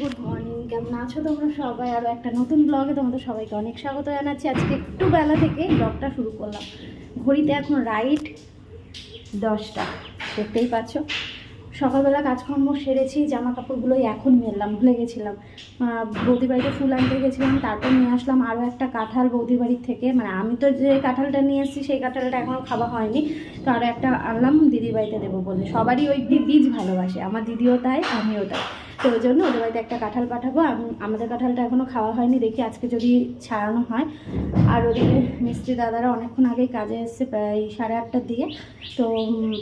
Good morning, কেমন আছো তোমরা সবাই? আরও একটা নতুন ব্লগে তোমাদের সবাইকে অনেক স্বাগত জানাচ্ছি। আজকে একটু বেলা থেকে ব্লগটা শুরু করলাম। ঘড়িতে এখন রাইট দশটা, দেখতেই পাচ্ছ। সকালবেলা কাজকর্ম সেরেছি জামা কাপড়গুলো এখন মেললাম, ভুলে গেছিলাম। বৌদির বাড়িতে ফুল আনতে গেছিলাম, তারপর নিয়ে আসলাম আরও একটা কাঁঠাল বৌদির বাড়ির থেকে। মানে আমি তো যে কাঁঠালটা নিয়ে এসেছি, সেই কাঁঠালটা এখনও খাওয়া হয়নি। তো আরও একটা আনলাম, দিদির বাড়িতে দেবো বলে। সবারই ওই বীজ ভালোবাসে, আমার দিদিও তাই, আমিও তাই। তো ওই জন্য, ওদের বাড়িতে একটা কাঁঠাল পাঠাবো। আমাদের কাঁঠালটা এখনও খাওয়া হয়নি, দেখি আজকে যদি ছাড়ানো হয়। আর ওদিকে মিস্ত্রি দাদারা অনেকক্ষণ আগেই কাজে এসছে, প্রায় সাড়ে আটটার দিকে। তো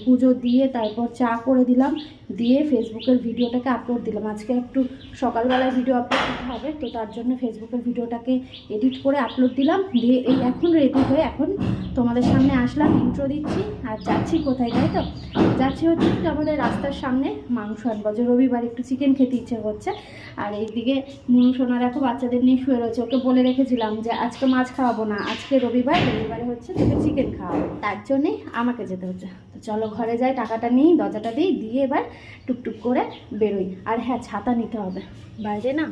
পুজো দিয়ে তারপর চা করে দিলাম, দিয়ে ফেসবুকের ভিডিওটাকে আপলোড দিলাম। আজকে একটু সকালবেলায় ভিডিও আপলোড করতে হবে, তো তার জন্য ফেসবুকের ভিডিওটাকে এডিট করে আপলোড দিলাম। দিয়ে এই এখন রেডি হয়ে এখন তোমাদের সামনে আসলাম ইন্ট্রো দিচ্ছি, আর যাচ্ছি কোথায় তাই তো? যাচ্ছি হচ্ছে একটু আমাদের রাস্তার সামনে মাংস আনব। যে রবিবার একটু চিকেন খেতে ইচ্ছে করছে, আর এইদিকে মুনু সোনা দেখো বাচ্চাদের নিয়ে শুয়ে রয়েছে। ওকে বলে রেখেছিলাম যে আজকে মাছ খাওয়াবো না, আজকে রবিবার, রবিবারে হচ্ছে তোকে চিকেন খাওয়াবো। তার জন্যে আমাকে যেতে হচ্ছে। তো চলো ঘরে যাই, টাকাটা নিই, দরজাটা দিই, দিয়ে এবার টুকটুক করে বেরোই। আর হ্যাঁ ছাতা নিতে হবে। বাইরে না,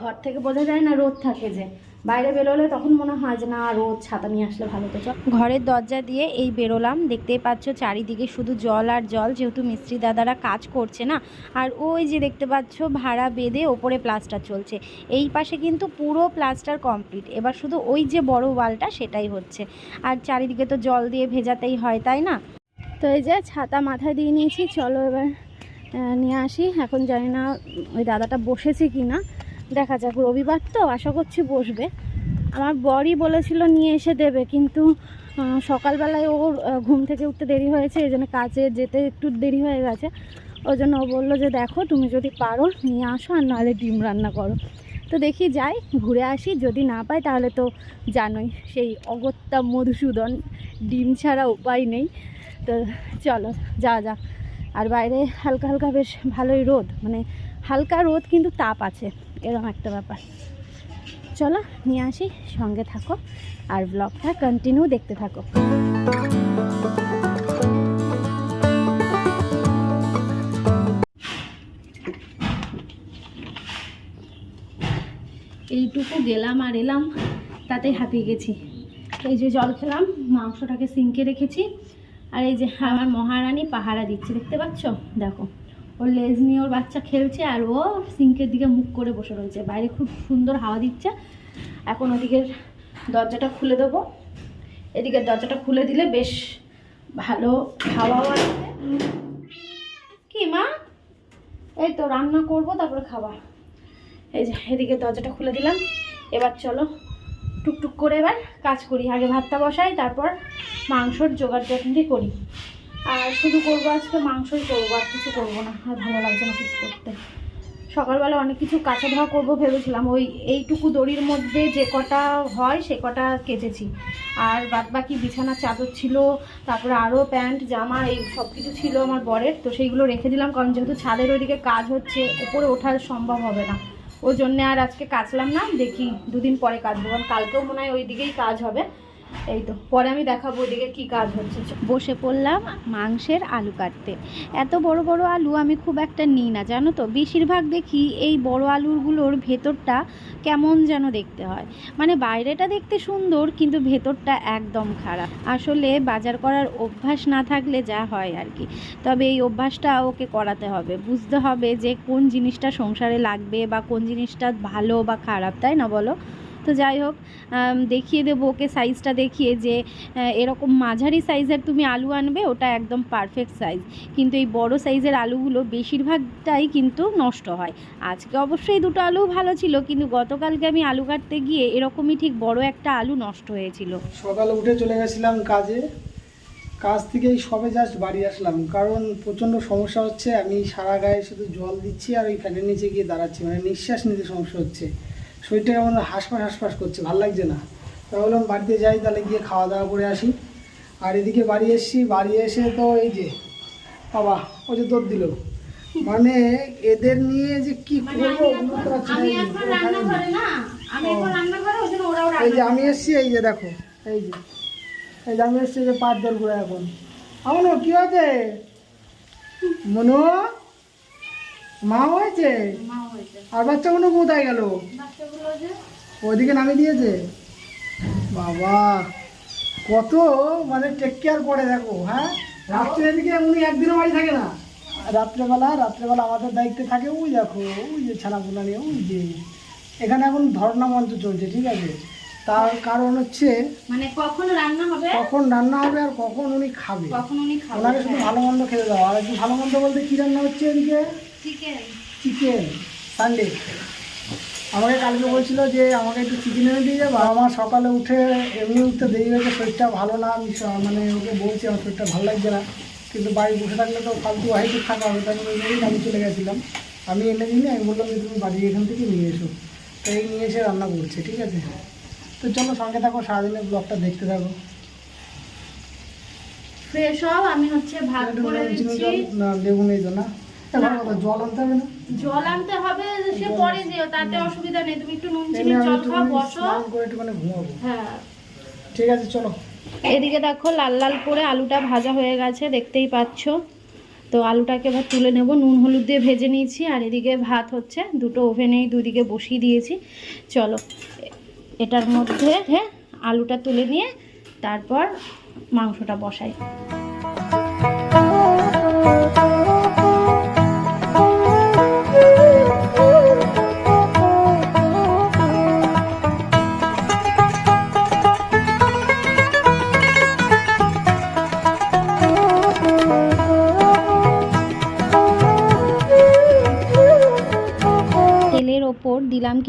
ঘর থেকে বোঝা যায় না রোদ থাকে যে। বাইরে বেরোলে তখন মনে হয় যে না রোদ ছাতা নিয়ে আসলে ভালো তো চল। ঘরের দরজা দিয়ে এই বেরোলাম। দেখতেই পাচ্ছ চারিদিকে শুধু জল আর জল যেহেতু মিস্ত্রি দাদারা কাজ করছে না। আর ওই যে দেখতে পাচ্ছ ভাড়া বেঁধে ওপরে প্লাস্টার চলছে। এই পাশে কিন্তু পুরো প্লাস্টার কমপ্লিট। এবার শুধু ওই যে বড় ওয়ালটা সেটাই হচ্ছে। আর চারিদিকে তো জল দিয়ে ভেজাতেই হয় তাই না? তো এই যে ছাতা মাথায় দিয়ে নিয়েছি চলো এবার নিয়ে আসি। এখন জানি না ওই দাদাটা বসেছে কি না দেখা যাক, রবিবার তো, আশা করছি বসবে। আমার বরই বলেছিল নিয়ে এসে দেবে, কিন্তু সকালবেলায় ওর ঘুম থেকে উঠতে দেরি হয়েছে, এই জন্য কাজে যেতে একটু দেরি হয়ে গেছে। ওই জন্য ও বলল যে, দেখো, তুমি যদি পারো, নিয়ে আসো আর নাহলে ডিম রান্না করো। তো দেখি যাই, ঘুরে আসি, যদি না পাই তাহলে তো জানোই, সেই অগত্যা মধুসূদন ডিম ছাড়া উপায় নেই। তো চলো যা যাক। আর বাইরে হালকা হালকা বেশ ভালোই রোদ মানে হালকা রোদ কিন্তু তাপ আছে। এরকম একটা ব্যাপার। চলো নিয়ে আসি, সঙ্গে থাকো আর ব্লগটা কন্টিনিউ দেখতে থাকো। এইটুকু গেলাম আর এলাম তাতে হাঁপিয়ে গেছি। এই যে জল খেলাম, মাংসটাকে সিঙ্কে রেখেছি। আর এই যে আমার মহারানী পাহারা দিচ্ছে, দেখতে পাচ্ছ? দেখো। ওর লেজ নিয়ে ওর বাচ্চা খেলছে আর ও সিঙ্কের দিকে মুখ করে বসে রয়েছে। বাইরে খুব সুন্দর হাওয়া দিচ্ছে। এখন ওদিকের দরজাটা খুলে দেবো। এদিকের দরজাটা খুলে দিলে বেশ ভালো হাওয়াও আসবে কি মা? এই তো রান্না করব, তারপরে খাবার এই যে, এদিকে দরজাটা খুলে দিলাম। এবার চলো, টুকটুক করে এবার কাজ করি। আগে ভাতটা বসাই, তারপর মাংসর জোগাড় যত্নটি করি। আর শুধু করব আজকে মাংসই করব, আর কিছু করব না। আর ভালো লাগছে না কিছু করতে। সকালবেলা অনেক কিছু কাঁচা ধোয়া করব ভেবেছিলাম। ওই এইটুকু দড়ির মধ্যে যে কটা হয় সে কটা কেচেছি। আর বাদ বাকি বিছানা চাদর ছিল, তারপরে আরও প্যান্ট, জামা, এই সব কিছু ছিল আমার বরের। তো সেইগুলো রেখে দিলাম, কারণ যেহেতু ছাদের ওইদিকে কাজ হচ্ছে উপরে ওঠা সম্ভব হবে না। ওই জন্যে আর আজকে কাচলাম না, দেখি দুদিন পরে কাচবো, কারণ কালকেও মনে হয় ওই দিকেই কাজ হবে। এই তো, পরে আমি দেখাবো ওইদিকে কি কাজ হচ্ছে। বসে পড়লাম মাংসের আলু কাটতে। এত বড় বড় আলু আমি খুব একটা নিই না, জানো তো? বেশিরভাগ দেখি এই বড় আলুগুলোর ভেতরটা কেমন যেন দেখতে হয়। মানে বাইরেটা দেখতে সুন্দর, কিন্তু ভেতরটা একদম খারাপ। আসলে বাজার করার অভ্যাস না থাকলে যা হয় আর কি। তবে এই অভ্যাসটা ওকে করাতে হবে। বুঝতে হবে যে কোন জিনিসটা সংসারে লাগবে বা কোন জিনিসটা ভালো বা খারাপ, তাই না বলো? তো যাই হোক দেখিয়ে দেবো ওকে সাইজটা দেখিয়ে যে এরকম মাঝারি সাইজের তুমি আলু আনবে, ওটা একদম পারফেক্ট সাইজ কিন্তু এই বড় সাইজের আলুগুলো বেশিরভাগটাই কিন্তু নষ্ট হয়। আজকে অবশ্যই দুটো আলু ভালো ছিল, কিন্তু গতকালকে আমি আলু কাটতে গিয়ে এরকমই ঠিক বড় একটা আলু নষ্ট হয়েছিল। সকালে উঠে চলে গেছিলাম কাজে। কাজ থেকে এই সবে জাস্ট বাড়ি আসলাম, কারণ প্রচণ্ড সমস্যা হচ্ছে। আমি সারা গায়ে শুধু জল দিচ্ছি আর ওই ফ্যানের নিচে গিয়ে দাঁড়াচ্ছি মানে নিঃশ্বাস নিতে সমস্যা হচ্ছে। শরীরটা কেমন হাঁসফাঁস হাঁসফাঁস করছে ভালো লাগছে না। তা বললাম বাড়িতে যাই তাহলে গিয়ে খাওয়া দাওয়া করে আসি। আর এদিকে বাড়ি এসছি বাড়ি এসে তো এই যে বাবা ও যে দৌড় দিল। মানে এদের নিয়ে যে কি করব বুঝতে পারছি না এই যে, আমি এসছি এই যে দেখো এই যে এই যে আমি এসছি যে পাঁচ দর করে এখন। আমনো কি হয়েছে? মনু? মা হয়েছে? আর বাচ্চাগুলো কোথায় গেল? ওইদিকে নামিয়ে দিয়েছে? বাবা কত মানে টেক কেয়ার করে দেখো হ্যাঁ? রাত্রে এদিকে উনি একদিনও বাড়ি থাকে না। রাত্রেবেলা রাত্রেবেলা আমাদের দায়িত্বে থাকে ওই দেখো ওই যে ছানাপুনা নিয়ে ওই যে। এখানে এখন ধর্ণা মঞ্চ চলছে ঠিক আছে? তার কারণ হচ্ছে মানে কখন রান্না হবে? কখন রান্না হবে আর কখন উনি খাবে। কখন উনি খাবে? ওনাকে শুধু ভালো মন্দ খেতে দাও। আর একটু ভালো মন্দ বলতে কী রান্না হচ্ছে এদিকে? চিকেন চিকেন সানডে আমাকে কালকে বলছিল যে আমাকে একটু চিকেন এনে দিয়ে যাব আমার সকালে উঠে এমনি উঠতে দেরি হয়েছে শরীরটা ভালো না আমি মানে ওকে বলছি আমার শরীরটা ভালো লাগছে না। কিন্তু বাড়ি বসে থাকলে তো ফালতু হাইটে থাকা হবে তাই আমি ওই জন্যই আমি চলে গেছিলাম। আমি এনে দিইনি আমি বললাম যে তুমি বাড়ি এখান থেকে নিয়ে এসো। তো এই নিয়ে এসে রান্না করছে ঠিক আছে? তো চলো সঙ্গে থাকো সারাদিনের ব্লগটা দেখতে থাকো। ফ্রেশ হও আমি হচ্ছে ভাত করে দিচ্ছি। না লেবু নেই তো না? জল আনতে হবে না? জল আনতে হবে সে পরে যেও তাতে অসুবিধা নেই। তুমি একটু নুন চিনি জল খাও বসো। হ্যাঁ। ঠিক আছে চলো। এদিকে দেখো লাল লাল করে আলুটা ভাজা হয়ে গেছে দেখতেই পাচ্ছ। তো আলুটাকে এবার তুলে নেব। নুন হলুদ দিয়ে ভেজে নিয়েছি আর এদিকে ভাত হচ্ছে। দুটো ওভেনেই দুদিকে বসিয়ে দিয়েছি। চলো এটার মধ্যে হ্যাঁ আলুটা তুলে নিয়ে তারপর মাংসটা বসাই।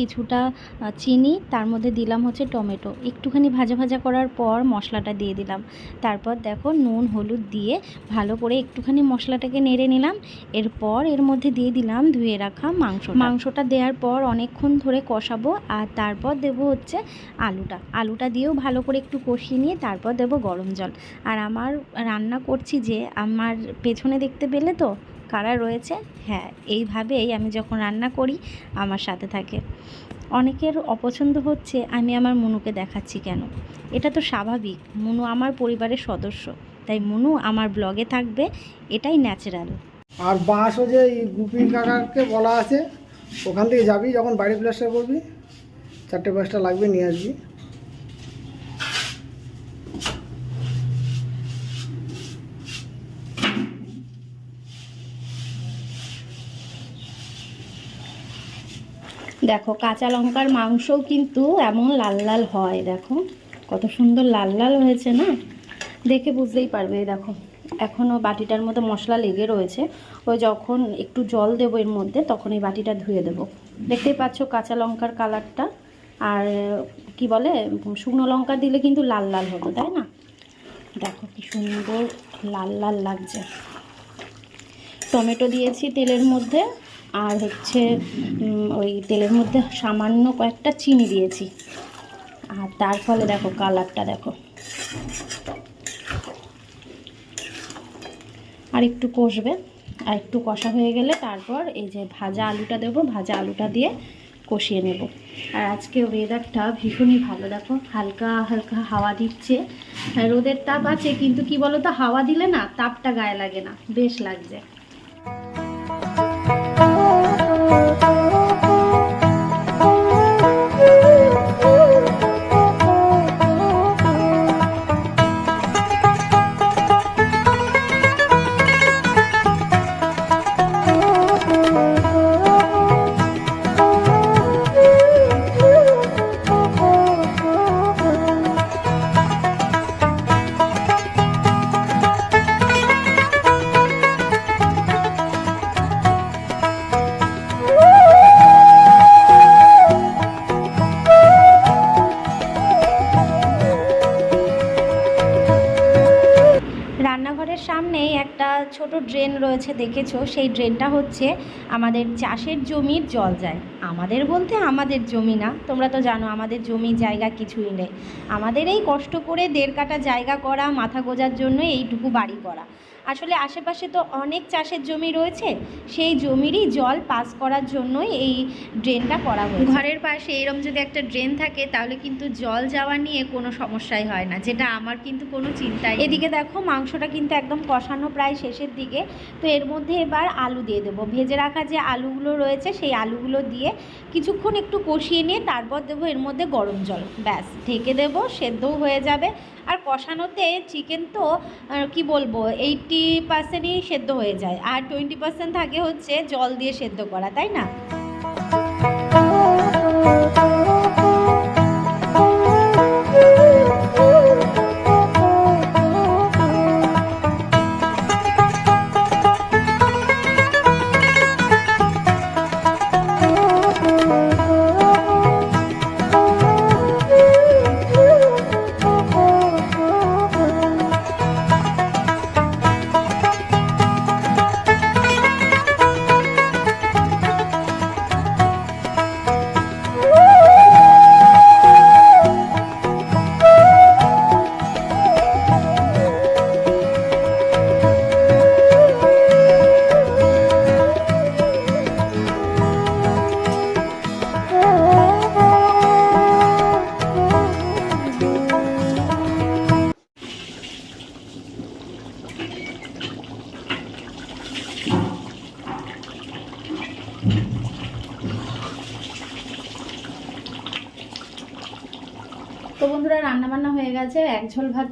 কিছুটা চিনি, তার মধ্যে দিলাম হচ্ছে টমেটো। একটুখানি ভাজা ভাজা করার পর মশলাটা দিয়ে দিলাম। তারপর দেখো নুন, হলুদ দিয়ে ভালো করে একটুখানি মশলাটাকে নেড়ে নিলাম। এরপর এর মধ্যে দিয়ে দিলাম ধুয়ে রাখা মাংস মাংসটা দেওয়ার পর অনেকক্ষণ ধরে কষাবো আর তারপর দেবো হচ্ছে আলুটা। আলুটা দিয়েও ভালো করে একটু কষিয়ে নিয়ে তারপর দেবো গরম জল। আর আমার রান্না করছি যে, আমার পেছনে দেখতে পেলে তো? কারা রয়েছে? হ্যাঁ এইভাবেই আমি যখন রান্না করি, আমার সাথে থাকে। অনেকের অপছন্দ হচ্ছে, আমি আমার মনুকে দেখাচ্ছি কেন? এটা তো স্বাভাবিক। মনু আমার পরিবারের সদস্য। তাই মনু আমার ব্লগে থাকবে, এটাই ন্যাচারাল আর বাঁশও যে এই গুপি কাকাকে বলা আছে, ওখান থেকে যাবি, যখন বাড়ি প্লাস্টার করবি চারটে পাঁচটা লাগবে, নিয়ে আসবি। দেখো, কাঁচা লঙ্কার মাংসও কিন্তু এমন লাল লাল হয়, দেখো। কত সুন্দর লাল লাল হয়েছে না? দেখে বুঝতেই পারবে দেখো। এখনও বাটিটার মধ্যে মশলা লেগে রয়েছে। ওই যখন একটু জল দেবো এর মধ্যে, তখন এই বাটিটা ধুয়ে দেবো। দেখতেই পাচ্ছ কাঁচা লঙ্কার কালারটা। আর কি বলে, শুকনো লঙ্কা দিলে কিন্তু লাল লাল হতো তাই না? দেখো কি সুন্দর লাল লাল লাগছে। টমেটো দিয়েছি তেলের মধ্যে। আর হচ্ছে ওই তেলের মধ্যে সামান্য কয়েকটা চিনি দিয়েছি। আর তার ফলে দেখো, কালারটা দেখো। আর একটু কষবে। আর একটু কষা হয়ে গেলে তারপর এই যে ভাজা আলুটা দেবো, ভাজা আলুটা দিয়ে কষিয়ে নেব। আর আজকে ওয়েদারটা ভীষণই ভালো। দেখো, হালকা হালকা হাওয়া দিচ্ছে। রোদের তাপ আছে, কিন্তু কি বলো তো হাওয়া দিলে না তাপটা গায়ে লাগে না, বেশ লাগছে। ছোট ড্রেন রয়েছে দেখেছ, সেই ড্রেনটা হচ্ছে আমাদের চাষের জমির জল যায়। আমাদের বলতে আমাদের জমি না, তোমরা তো জানো আমাদের জমি জায়গা কিছুই নেই। আমাদের এই কষ্ট করে দেড় কাটা জায়গা করা, মাথা গোজার জন্য এইটুকু বাড়ি করা। আসলে আশেপাশে তো অনেক চাষের জমি রয়েছে সেই জমিরই জল পাস করার জন্যই এই ড্রেনটা করা হয়েছে। ঘরের পাশে এরম যদি একটা ড্রেন থাকে তাহলে কিন্তু জল যাওয়া নিয়ে কোনো সমস্যাই হয় না যেটা আমার কিন্তু কোনো চিন্তাই এদিকে দেখো মাংসটা কিন্তু একদম কষানো প্রায় শেষের দিকে তো এর মধ্যে এবার আলু দিয়ে দেবো। ভেজে রাখা যে আলুগুলো রয়েছে সেই আলুগুলো দিয়ে কিছুক্ষণ একটু কষিয়ে নিয়ে তারপর দেবো এর মধ্যে গরম জল। ব্যাস ঢেকে দেবো সেদ্ধও হয়ে যাবে। আর কষানোতে চিকেন তো কি বলব এইটটি পার্সেন্টই সেদ্ধ হয়ে যায়। আর টোয়েন্টি পার্সেন্ট থাকে হচ্ছে জল দিয়ে সেদ্ধ করা, তাই না?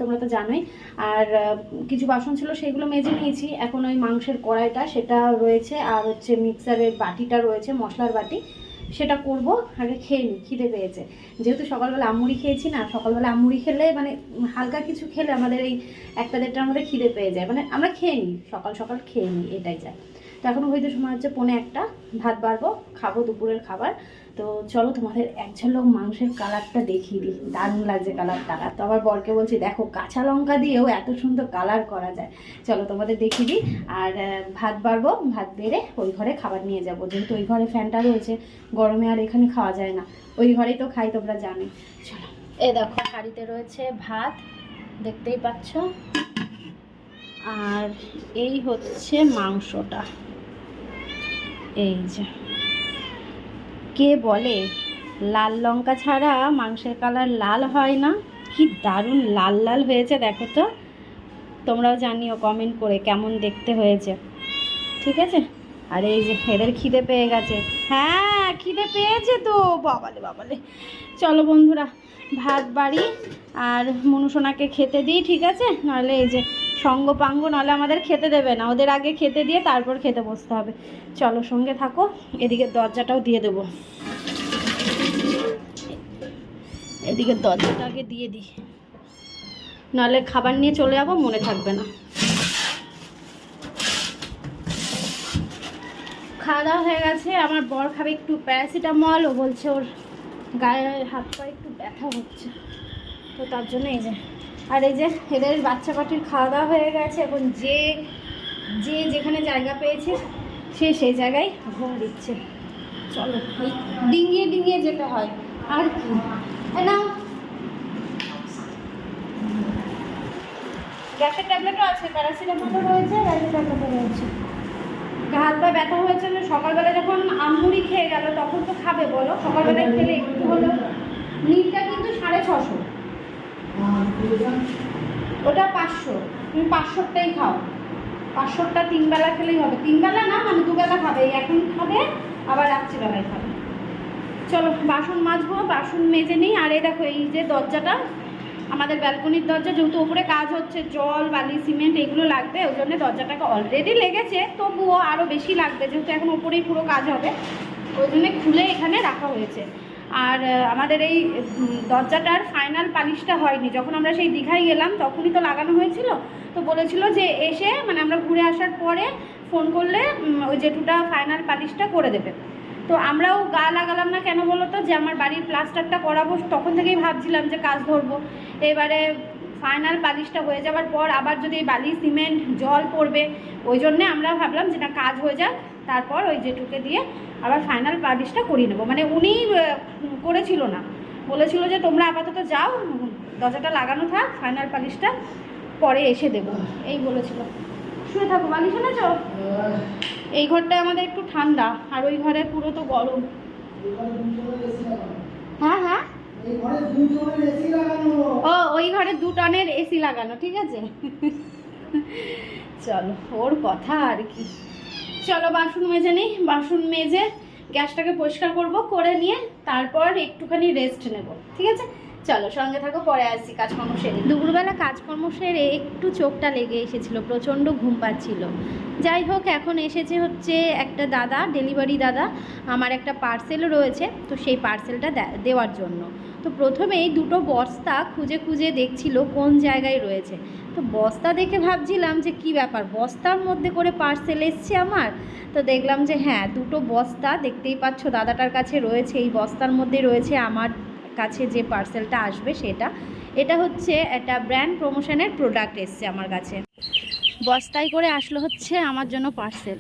তোমরা তো জানোই। আর কিছু বাসন ছিল সেগুলো মেজে নিয়েছি। এখন ওই মাংসের কড়াইটা, সেটা রয়েছে, আর হচ্ছে মিক্সারের বাটিটা রয়েছে, মশলার বাটি। সেটা করব, আগে খেয়ে নিই খিদে পেয়েছে। যেহেতু সকালবেলা আমুড়ি খেয়েছি না, সকালবেলা আমুড়ি খেলে মানে হালকা কিছু খেলে আমাদের এই একটা দেড়টার মধ্যে খিদে পেয়ে যায়। মানে আমরা খেয়ে নিই সকাল সকাল খেয়ে নিই এটাই যায় তো এখন হয়তো সময় হচ্ছে পৌনে একটা, ভাত বাড়বো, খাব দুপুরের খাবার। তো চলো তোমাদের এক ঝলক মাংসের কালারটা দেখিয়ে দিই। দারুণ লাগছে কালারটা। তো আবার বরকে বলছি, দেখো, কাঁচা লঙ্কা দিয়েও এত সুন্দর কালার করা যায়। চলো তোমাদের দেখিয়ে দিই। আর ভাত বাড়বো, ভাত বেড়ে ওই ঘরে খাবার নিয়ে যাব। যেহেতু ওই ঘরে ফ্যানটা রয়েছে, গরমে আর এখানে খাওয়া যায় না। ওই ঘরেই তো খাই, তোমরা জানোই। চলো। এ দেখো, হাঁড়িতে রয়েছে ভাত, দেখতেই পাচ্ছ। আর এই হচ্ছে মাংসটা। এই যে। কে বলে, লাল লঙ্কা ছাড়া মাংসের কালার লাল হয় না? কি দারুণ লাল লাল হয়েছে, দেখো তো। তোমরাও জানিও কমেন্ট করে কেমন দেখতে হয়েছে। ঠিক আছে? আর এই যে এদের খিদে পেয়ে গেছে। হ্যাঁ খিদে পেয়েছে তো বাবালে বাবালে চলো বন্ধুরা, ভাত বাড়ি, আর মনুসোনাকে খেতে দিই, ঠিক আছে? নাহলে এই যে সঙ্গ পাঙ্গ, নাহলে আমাদের খেতে দেবে না। ওদের আগে খেতে দিয়ে তারপর খেতে বসতে হবে। চলো সঙ্গে থাকো, এদিকে দরজাটাও দিয়ে দেবো। এদিকে দরজাটা আগে দিয়ে দিই। নাহলে খাবার নিয়ে চলে যাব, মনে থাকবে না। খাওয়া দাওয়া হয়ে গেছে। আমার বর খাবে একটু প্যারাসিটামল, ও বলছে ওর গায়ে হাত পায়ে একটু ব্যথা হচ্ছে। তো তার জন্য এই যে আর এই যে এদের বাচ্চা পাটির খাওয়া দাওয়া হয়ে গেছে, এখন যে যে যেখানে জায়গা পেয়েছে, সে সেই জায়গায় ঘুম দিচ্ছে। চলো, এই ডিঙিয়ে ডিঙিয়ে যেতে হয়, আর কি। নাও। গ্যাসের ট্যাবলেটও আছে, প্যারাসিটামলও রয়েছে, গ্যাসের ট্যাবলেটও রয়েছে। হাত পা ব্যথা হয়েছে না সকালবেলা যখন আমুড়ি খেয়ে গেল, তখন তো খাবে, বলো? সকালবেলায় খেলে একটু হলো নীলটা কিন্তু সাড়ে ছশো। ওটা পাঁচশো। তুমি পাঁচশোটাই খাও। পাঁচশোটা তিন বেলা খেলেই হবে। তিন বেলা না মানে দুবেলা খাবে। এখন খাবে, আবার রাত্রিবেলায় খাবে। চলো, বাসন মাজবো, বাসন মেজে নিই। আর এই দেখো, এই যে দরজাটা, আমাদের ব্যালকনির দরজা, যেহেতু ওপরে কাজ হচ্ছে, জল, বালি, সিমেন্ট, এগুলো লাগবে, ওই জন্য দরজাটাকে অলরেডি লেগেছে, তবুও আরও বেশি লাগবে, যেহেতু এখন ওপরেই পুরো কাজ হবে, ওই জন্য খুলে এখানে রাখা হয়েছে। আর আমাদের এই দরজাটার ফাইনাল পালিশটা হয়নি। যখন আমরা সেই দীঘায় গেলাম, তখনই তো লাগানো হয়েছিল। তো বলেছিল যে এসে মানে আমরা ঘুরে আসার পরে ফোন করলে ওই জেঠুটা ফাইনাল পালিশটা করে দেবে। তো আমরাও গা লাগালাম না কেন বলো তো? যে আমার বাড়ির প্লাস্টারটা করাবো, তখন থেকেই ভাবছিলাম যে কাজ ধরবো। এবারে ফাইনাল পালিশটা হয়ে যাওয়ার পর আবার যদি বালি সিমেন্ট জল পড়বে, ওই জন্যে আমরা ভাবলাম যে না, কাজ হয়ে যাক। তারপর ওই জেঠুকে দিয়ে আবার ফাইনাল পালিশটা করিয়ে নেব। মানে উনি করেছিল না। বলেছিল যে তোমরা আপাতত যাও দরজাটা লাগানো থাক ফাইনাল পালিশটা পরে এসে দেবো। এই বলেছিল। শুয়ে থাকো বালিশ এনেছ এই ঘরটা আমাদের একটু ঠান্ডা আর ওই ঘরে পুরো তো গরম। হ্যাঁ হ্যাঁ। ও ওই ঘরে দু টনের এসি লাগানো ঠিক আছে? চলো ওর কথা আর কি। চলো বাসন মেজে নিই, বাসন মেজে গ্যাসটাকে পরিষ্কার করব, করে নিয়ে তারপর একটুখানি রেস্ট নেব, ঠিক আছে? চলো সঙ্গে থাকো, পরে আসছি, কাজকর্ম সেরে। দুপুরবেলা কাজকর্ম সেরে একটু চোখটা লেগে এসেছিল, প্রচণ্ড ঘুম পাচ্ছিল। যাই হোক, এখন এসেছে হচ্ছে একটা দাদা ডেলিভারি দাদা, আমার একটা পার্সেল রয়েছে, তো সেই পার্সেলটা দেওয়ার জন্য। তো প্রথমেই দুটো বস্তা খুঁজে খুঁজে দেখছিল কোন জায়গায় রয়েছে। তো বস্তা দেখে ভাবছিলাম যে কি ব্যাপার? বস্তার মধ্যে করে পার্সেল এসছে আমার? তো দেখলাম যে হ্যাঁ দুটো বস্তা দেখতেই পাচ্ছ দাদাটার কাছে রয়েছে, এই বস্তার মধ্যে রয়েছে আমার কাছে যে পার্সেলটা আসবে সেটা। এটা হচ্ছে একটা ব্র্যান্ড প্রমোশনের প্রোডাক্ট এসছে আমার কাছে। বস্তায় করে আসলো হচ্ছে আমার জন্য পার্সেল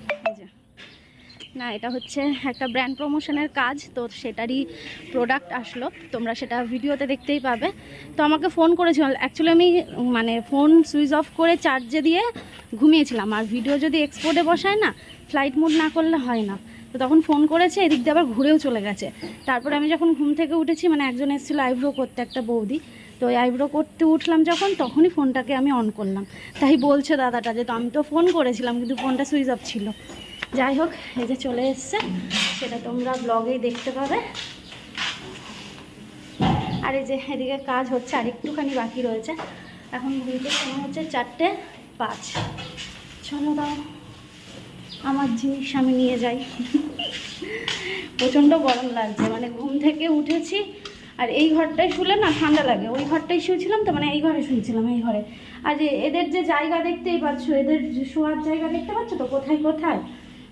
না, এটা হচ্ছে একটা ব্র্যান্ড প্রমোশনের কাজ, তো সেটারই প্রোডাক্ট আসলো। তোমরা সেটা ভিডিওতে দেখতেই পাবে। তো আমাকে ফোন করেছিল। অ্যাকচুয়ালি আমি মানে ফোন সুইচ অফ করে চার্জে দিয়ে ঘুমিয়েছিলাম। আর ভিডিও যদি এক্সপোর্টে বসায় না ফ্লাইট মোড না করলে হয় না। তো তখন ফোন করেছে, এদিক দিয়ে আবার ঘুরেও চলে গেছে। তারপরে আমি যখন ঘুম থেকে উঠেছি মানে একজন এসেছিল আইব্রো করতে, একটা বৌদি। তো ওই আইব্রো করতে উঠলাম যখন, তখনই ফোনটাকে আমি অন করলাম। তাই বলছে দাদাটা যে, তো আমি তো ফোন করেছিলাম, কিন্তু ফোনটা সুইচ অফ ছিল। যাই হোক এই যে চলে এসছে, সেটা তোমরা ব্লগেই দেখতে পাবে। আর এই যে এদিকে কাজ হচ্ছে আর একটুখানি বাকি রয়েছে। এখন ঘুরতে সময় হচ্ছে চারটে পাঁচ। চলো দাও, আমার জিনিস আমি নিয়ে যাই। প্রচণ্ড গরম লাগছে মানে ঘুম থেকে উঠেছি, আর এই ঘরটায় শুলে না ঠান্ডা লাগে। ওই ঘরটায় শুয়েছিলাম তো মানে এই ঘরে শুয়েছিলাম, এই ঘরে। আর এদের যে জায়গা দেখতেই পাচ্ছ, এদের শোয়ার জায়গা দেখতে পাচ্ছ তো? কোথায় কোথায়?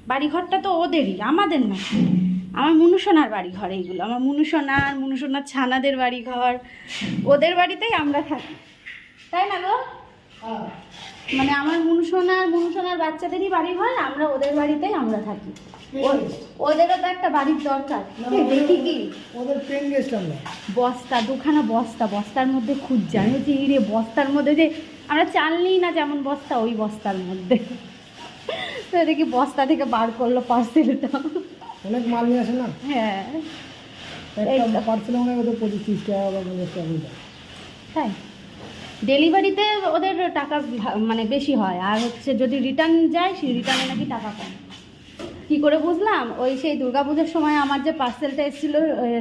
বাড়িঘরটা তো ওদেরই আমাদের না। আমার মুনুসোনার বাড়ি ঘর এইগুলো আমার মুনুসোনার মুনুসোনার ছানাদের বাড়ি ঘর ওদের বাড়িতেই আমরা থাকি। তাই না গো? মানে আমার মুনুসোনার মুনুসোনার বাচ্চাদেরই বাড়ি ঘর আমরা ওদের বাড়িতেই আমরা থাকি। ওদেরও তো একটা বাড়ির দরকার। দেখি কি? ওদের আমরা। বস্তা দুখানা বস্তা বস্তার মধ্যে খুঁজছে। আমি বলছি "এই রে বস্তার মধ্যে যে আমরা চাল নিই না যেমন বস্তা ওই বস্তার মধ্যে। তো দেখি বস্তা থেকে বার করল পার্সেলটা। অনেক মাল নিয়ে আসে না? হ্যাঁ। একটা পার্সেল মনে হয় ওদের পঁচিশ তিরিশ টাকা বা পঞ্চাশ টাকা তাই? ডেলিভারিতে ওদের টাকা মানে বেশি হয়। আর হচ্ছে যদি রিটার্ন যায় সেই রিটার্নে নাকি টাকা কম। কী করে বুঝলাম? ওই সেই দুর্গাপুজোর সময় আমার যে পার্সেলটা এসেছিল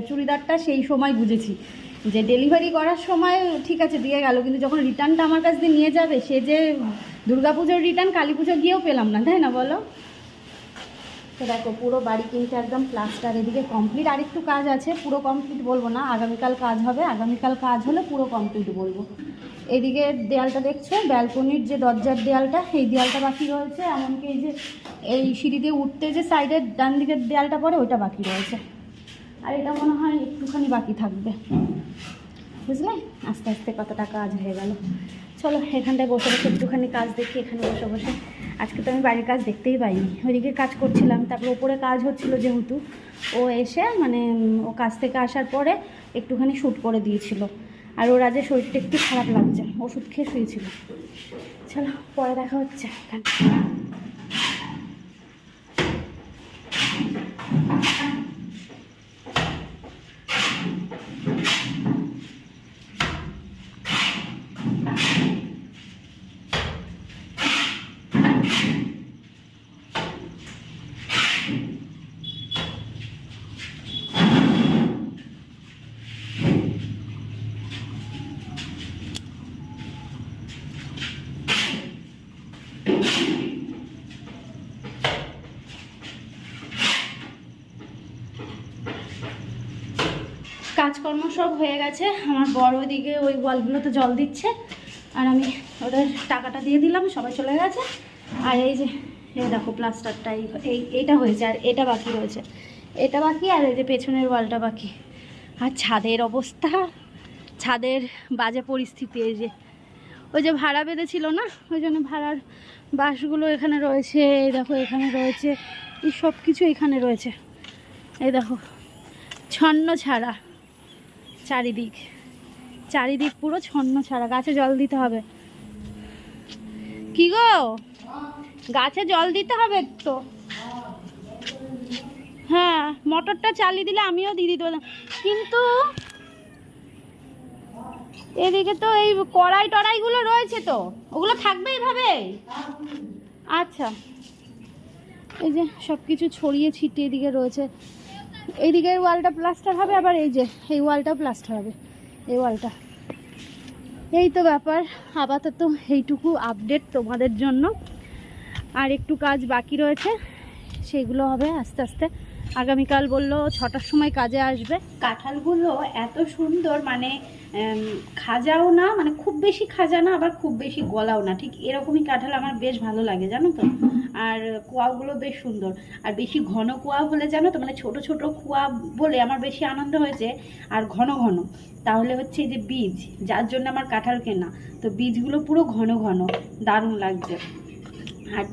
চুড়িদারটা সেই সময় বুঝেছি। যে ডেলিভারি করার সময় ঠিক আছে, দিয়ে গেল। কিন্তু যখন রিটার্নটা আমার কাছ দিয়ে নিয়ে যাবে, সে যে দুর্গাপুজোর রিটার্ন কালী পুজো গিয়েও পেলাম না, তাই না বলো? তো দেখো, পুরো বাড়ি কিন্তু একদম প্লাস্টার এদিকে কমপ্লিট আর একটু কাজ আছে, পুরো কমপ্লিট বলব না, আগামীকাল কাজ হবে। আগামীকাল কাজ হলে পুরো কমপ্লিট বলব। এদিকে দেয়ালটা দেখছ, ব্যালকনির যে দরজার দেয়ালটা, সেই দেয়ালটা বাকি রয়েছে। এমনকি এই যে, এই সিঁড়ি দিয়ে উঠতে যে সাইডের ডান দিকের দেয়ালটা পড়ে ওইটা বাকি রয়েছে। আর এটা মনে হয় একটুখানি বাকি থাকবে। বুঝলে? আস্তে আস্তে কতটা কাজ হয়ে গেল। চলো, এখানটায় বসে বসে একটুখানি কাজ দেখি, এখানে বসে বসে। আজকে তো আমি বাড়ির কাজ দেখতেই পাইনি। ওইদিকে কাজ করছিলাম, তারপর ওপরে কাজ হচ্ছিল যেহেতু। ও এসে মানে ও কাজ থেকে আসার পরে একটুখানি শ্যুট করে দিয়েছিল। আর ওর আজ শরীরটা একটু খারাপ লাগছে, ওষুধ খেয়ে শুয়েছিল। চলো, পরে দেখা হচ্ছে। এখানে কাজকর্ম সব হয়ে গেছে। আমার বড় দিকে ওই ওয়ালগুলোতে জল দিচ্ছে। আর আমি ওদের টাকাটা দিয়ে দিলাম, সবাই চলে গেছে। আর এই যে, এই দেখো প্লাস্টারটা এই এইটা হয়েছে আর এটা বাকি রয়েছে। এটা বাকি আর এই যে পেছনের ওয়ালটা বাকি। আর ছাদের অবস্থা, ছাদের বাজে পরিস্থিতি এই যে। ওই যে ভাড়া বেঁধেছিল না? ওই জন্য ভাড়ার বাসগুলো এখানে রয়েছে, এই দেখো এখানে রয়েছে। এই সব কিছু এখানে রয়েছে। এই দেখো, ছন্ন ছাড়া। চারিদিক। চারিদিক পুরো ছন্ন ছাড়া, গাছে জল দিতে হবে। কি গো? গাছে জল দিতে হবে তো হ্যাঁ মোটরটা চালিয়ে দিলে আমিও দিয়ে দিতে পারতাম কিন্তু এদিকে তো এই কড়াই টড়াইগুলো রয়েছে তো, ওগুলো থাকবে এইভাবে আচ্ছা এই যে সব কিছু ছড়িয়ে ছিটিয়ে এদিকে রয়েছে। এইদিকের ওয়ালটা প্লাস্টার হবে, আবার এই যে, এই ওয়ালটাও প্লাস্টার হবে, এই ওয়ালটা। এই তো ব্যাপার, আপাতত এইটুকু আপডেট তোমাদের জন্য। আর একটু কাজ বাকি রয়েছে, সেগুলো হবে আস্তে আস্তে। আগামীকাল বলল ছটার সময় কাজে আসবে। কাঁঠালগুলো এত সুন্দর মানে খাজাও না মানে খুব বেশি খাজা না, আবার খুব বেশি গলাও না। ঠিক এরকমই কাঁঠাল আমার বেশ ভালো লাগে, জানো তো? আর কুয়াগুলো বেশ সুন্দর। আর বেশি ঘন কুয়া হলে জানো তো মানে ছোট ছোট কুয়া বলে আমার বেশি আনন্দ হয়েছে আর ঘন ঘন। তাহলে হচ্ছে এই যে বীজ, যার জন্য আমার কাঁঠাল কেনা, তো বীজগুলো পুরো ঘন ঘন, দারুণ লাগছে। আর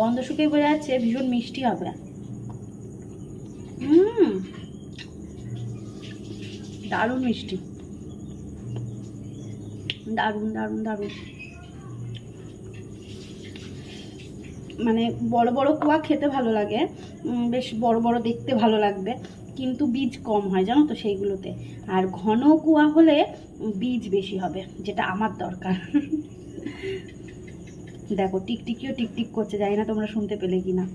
গন্ধ শুকিয়ে বোঝা যাচ্ছে, ভীষণ মিষ্টি হবে। হুম, দারুণ মিষ্টি। দারুণ দারুণ দারুণ। মানে বড় বড় কুয়া খেতে ভালো লাগে। বেশ বড় বড় দেখতে ভালো লাগবে। কিন্তু বীজ কম হয়, জানো তো, সেইগুলোতে। আর ঘন কুয়া হলে বীজ বেশি হবে, যেটা আমার দরকার। দেখো, টিকটিকিও টিকটিক করছে, জানি না তোমরা শুনতে পেলে কি না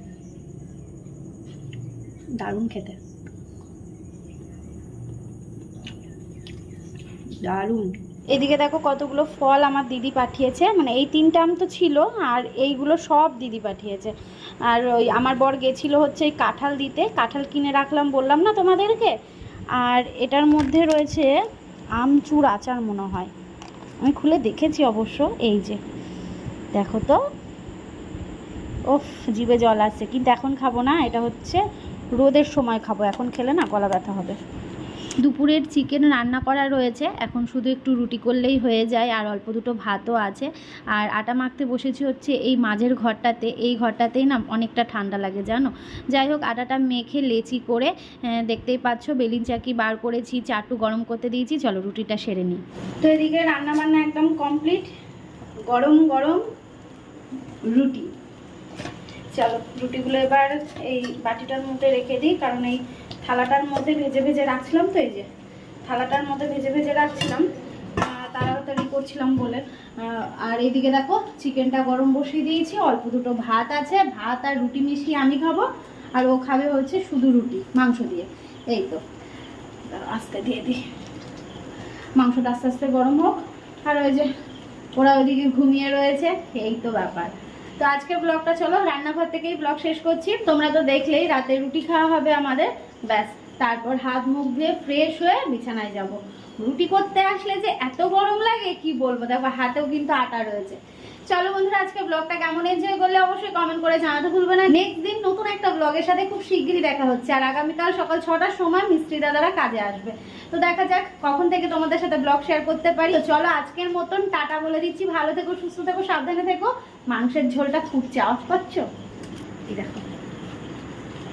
দারুণ খেতে। দারুণ। এদিকে দেখো কতগুলো ফল আমার দিদি পাঠিয়েছে। মানে এই তিনটা আম তো ছিল, আর এইগুলো সব দিদি পাঠিয়েছে। আর ওই আমার বর গেছিল হচ্ছে এই কাঁঠাল দিতে। কাঁঠাল কিনে রাখলাম বললাম, না তোমাদেরকে? আর এটার মধ্যে রয়েছে আমচুর আচার মনে হয়। আমি খুলে দেখেছি অবশ্য, এই যে। দেখো তো। ওফ, জিভে জল আসছে। কিন্তু এখন খাব না, এটা হচ্ছে রোদের সময় খাব। এখন খেলে না গলা ব্যথা হবে। দুপুরের চিকেন রান্না করা রয়েছে। এখন শুধু একটু রুটি করলেই হয়ে যায়, আর অল্প দুটো ভাতও আছে। আর আটা মাখতে বসেছি হচ্ছে এই মাঝের ঘরটাতে। এই ঘরটাতেই না অনেকটা ঠান্ডা লাগে, জানো? যাই হোক, আটাটা মেখে লেচি করে দেখতেই পাচ্ছ বেলিন চাকি বার করেছি, চাটু গরম করতে দিয়েছি। চলো রুটিটা সেরে নিই। তো এদিকে রান্না বান্না একদম কমপ্লিট। গরম গরম রুটি। চলো, রুটিগুলো এবার এই বাটিটার মধ্যে রেখে দিই, কারণ এই থালাটার মধ্যে ভেজে ভেজে রাখছিলাম তো এই যে, থালাটার মধ্যে ভেজে ভেজে রাখছিলাম। তাড়াতাড়ি করছিলাম বলে। আর এইদিকে দেখো চিকেনটা গরম বসিয়ে দিয়েছি, অল্প দুটো ভাত আছে, ভাত আর রুটি মিশিয়ে আমি খাব, আর ও খাবে হচ্ছে শুধু রুটি, মাংস দিয়ে। এই তো আস্তে দিয়ে দিই। মাংসটা আস্তে আস্তে গরম হোক। আর ওই যে, ওরা ওইদিকে ঘুমিয়ে রয়েছে, এই তো ব্যাপার। তো আজকে ব্লগটা চলো, রান্নাঘর থেকেই ব্লগ শেষ করছি। তোমরা তো দেখলেই রাতে রুটি খাওয়া হবে আমাদের। ব্যাস, তারপর হাত মুখ ধুয়ে ফ্রেশ হয়ে বিছানায় যাব। রুটি করতে আসলে যে এত গরম লাগে, কি বলব? দেখো, হাতেও কিন্তু আটা রয়েছে। চলো বন্ধুরা আজকে ব্লগটা কেমন এনজয় করলে অবশ্যই কমেন্ট করে জানাতে ভুলবে না। নেক্সট দিন নতুন একটা ব্লগের সাথে খুব শিগগিরই দেখা হচ্ছে। আর আগামীকাল সকাল ছটার সময় মিস্ত্রি দাদারা কাজে আসবে। তো দেখা যাক, কখন থেকে তোমাদের সাথে ব্লগ শেয়ার করতে পারি। তো চলো, আজকের মতন টাটা বলে দিচ্ছি। ভালো থেকো, সুস্থ থেকো, সাবধানে থেকো। মাংসের ঝোলটা ফুটছে, আওয়াজ পাচ্ছ? এই দেখো।